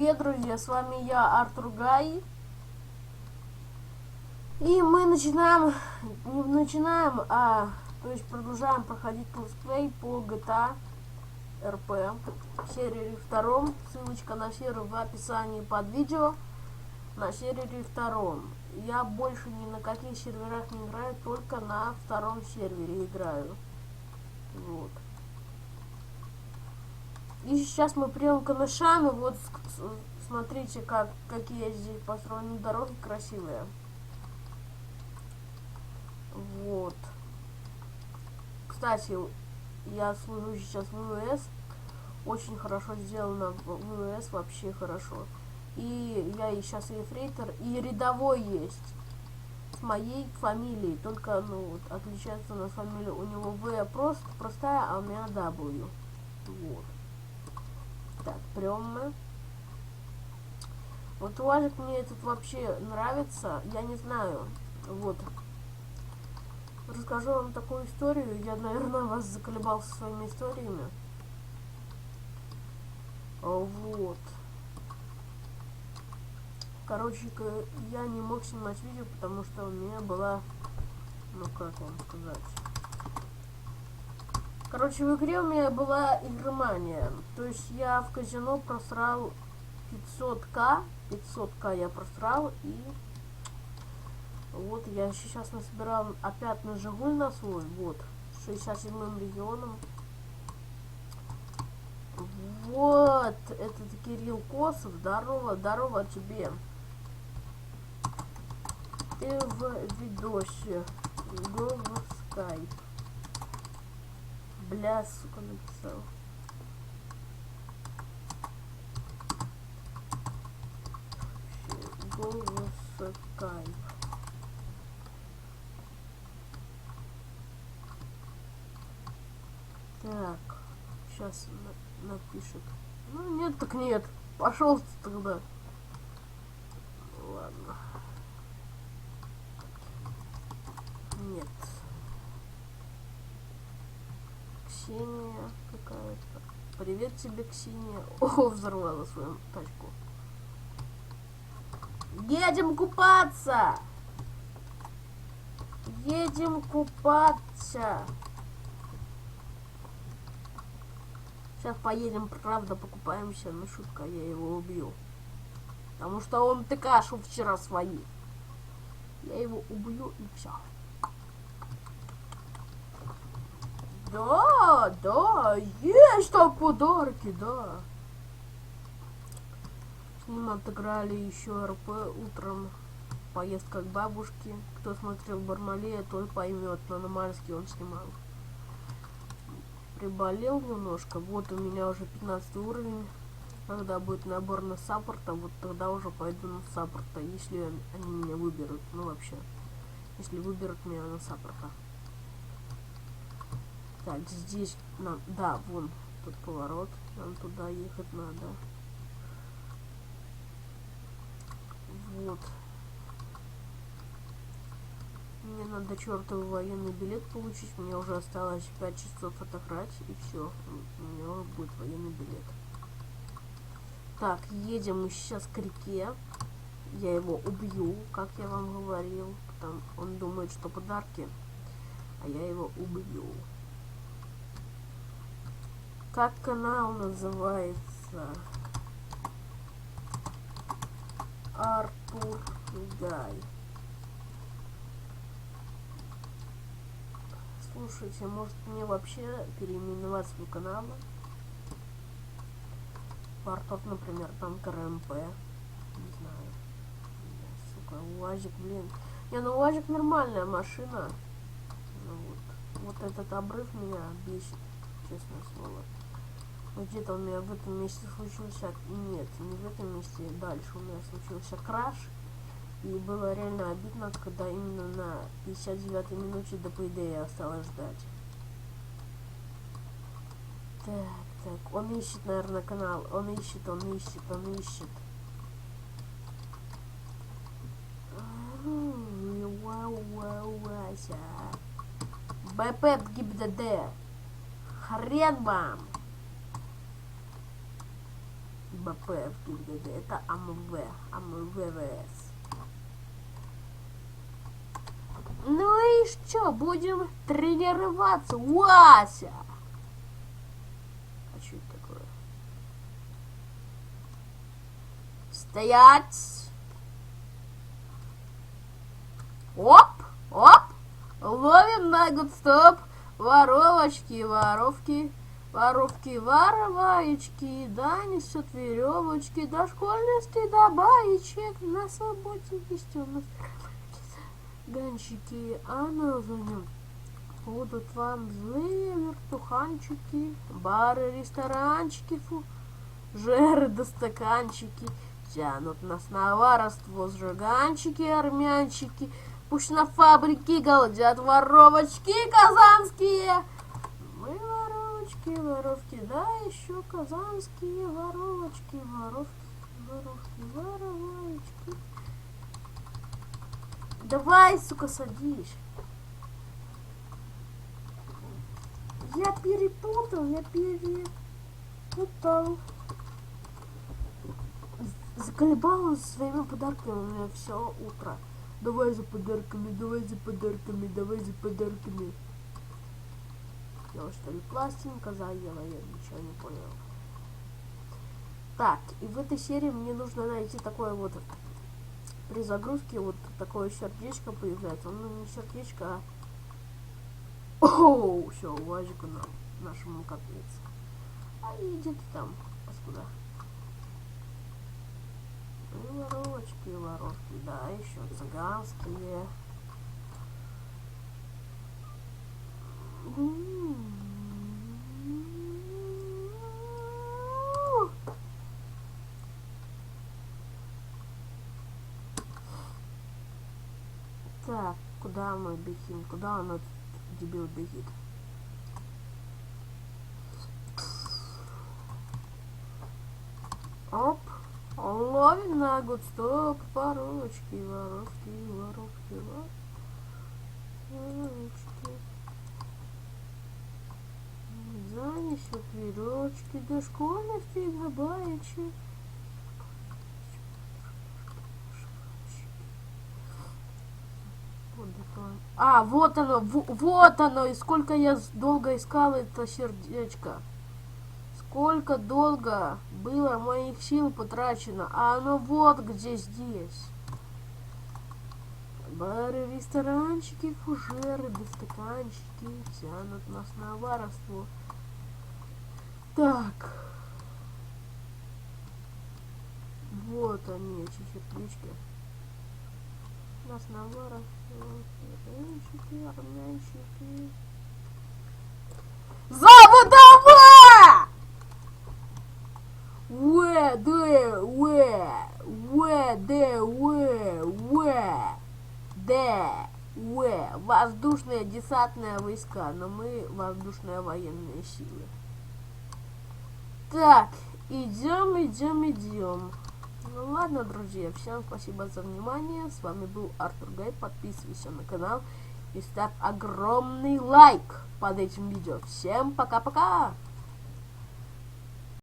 Привет, друзья, с вами я, Артур Гай. И мы начинаем, не начинаем, а, то есть продолжаем проходить летсплей по GTA RP серии втором. Ссылочка на сервер в описании под видео. На сервере втором. Я больше ни на каких серверах не играю, только на втором сервере играю. Вот. И сейчас мы прям камышами, вот смотрите, как, какие здесь построены дороги красивые. Вот. Кстати, я служу сейчас в ВВС. Очень хорошо сделано в ВВС, вообще хорошо. И я и сейчас ефрейтор, и рядовой есть. С моей фамилией, только, ну, вот, отличается на фамилию. У него В просто простая, а у меня W. Вот. Так, мы. Вот УАЗик мне этот вообще нравится. Я не знаю. Вот. Расскажу вам такую историю. Я, наверное, вас заколебал со своими историями. Вот. Короче, я не мог снимать видео, потому что у меня была... Ну, как вам сказать... Короче, в игре у меня была игромания. То есть я в казино просрал 500к. 500к я просрал. И вот я сейчас насобирал опять на Жигуль на свой. Вот. 67 регионом. Вот. Это Кирилл Косов. Здорово, здорово тебе. Ты в видосе. Go в. Бля, сука, написал. Голос кайф. Так, сейчас на напишет. Ну нет, так нет. Пошел тогда. Ладно. Нет. Ксения какая-то. Привет тебе, Ксения. О, взорвала свою тачку. Едем купаться! Едем купаться! Сейчас поедем, правда, покупаемся, но шутка, я его убью. Потому что он тыкашу вчера свои. Я его убью и все. Да, да, есть там подарки, да. С ним отыграли еще РП утром. Поездка к бабушке. Кто смотрел Бармалея, тот поймет. На Намальский он снимал. Приболел немножко. Вот у меня уже 15 уровень. Когда будет набор на саппорта, вот тогда уже пойду на саппорта, если они меня выберут. Ну вообще, если выберут меня на саппорта. Так, здесь нам... Да, вон тут поворот. Нам туда ехать надо. Вот. Мне надо чертовый военный билет получить. Мне уже осталось 5 часов отыграть. И все. У меня будет военный билет. Так, едем мы сейчас к реке. Я его убью, как я вам говорил. Там он думает, что подарки. А я его убью. Как канал называется? Артур Гай. Слушайте, может мне вообще переименовать свой канал? Артур, например, там КРМП. Не знаю. Сука, УАЗик, блин. Не, ну УАЗик нормальная машина. Ну, вот. вот этот обрыв меня бесит, честное слово где-то у меня в этом месте случился... Нет, не в этом месте, дальше у меня случился краш. И было реально обидно, когда именно на 59 минуте до ПД осталось ждать. Так, так, он ищет, наверное, канал. Он ищет, он ищет, он ищет. БП ГИБДД. Хрен вам. БП в ГИБДД. Это АМВ. АМВВС. Ну и что, будем тренироваться, Вася? А что это такое? Стоять! Оп, оп! Ловим на гуд стоп! Воровочки, воровки, воровки, вороваечки, да несут веревочки, до школьности, до баечек, на у нас ганчики, а на нем будут вам злые вертуханчики, бары, ресторанчики, фу, жеры да стаканчики, тянут нас на воровство сжиганчики, армянчики, пусть на фабрике голодят воровочки казанские. Мы воровочки, воровки, да еще казанские воровочки, воровки, воровки, вороваечки. Давай, сука, садись. Я перепутал, я перепутал. Заколебал своими подарками все утро. Давай за подарками, давай за подарками, давай за подарками. Я что ли пластинка заела, я ничего не понял. Так, и в этой серии мне нужно найти такое вот при загрузке вот такое сердечко появляется. Ну, не сердечко, а... Оу, все, УАЗику нам, нашему капец. А иди там, откуда? Воровочки, воровки, да, еще цыганские. Так, куда мы бегим? Куда он этот дебил бегит? Оп, ловим на гуд, стоп, воровочки, воровки, воровки, воровочки. Занесет веревочки до до баечек. А, вот оно, вот оно, и сколько я долго искал это сердечко. Сколько долго было моих сил потрачено, а оно вот где здесь. Бары, ресторанчики, фужеры, да тянут нас на воровство. Так. Вот они, эти сердечки. Нас на воровство. Армянчики, армянчики. Заводова! Уэ, д, уэ, уэ, д, уэ, уэ, д, уэ. Воздушные десантные войска, но мы воздушные военные силы. Так, идем, идем, идем. Ну ладно, друзья, всем спасибо за внимание. С вами был Артур Гай. Подписывайся на канал и ставь огромный лайк под этим видео. Всем пока-пока!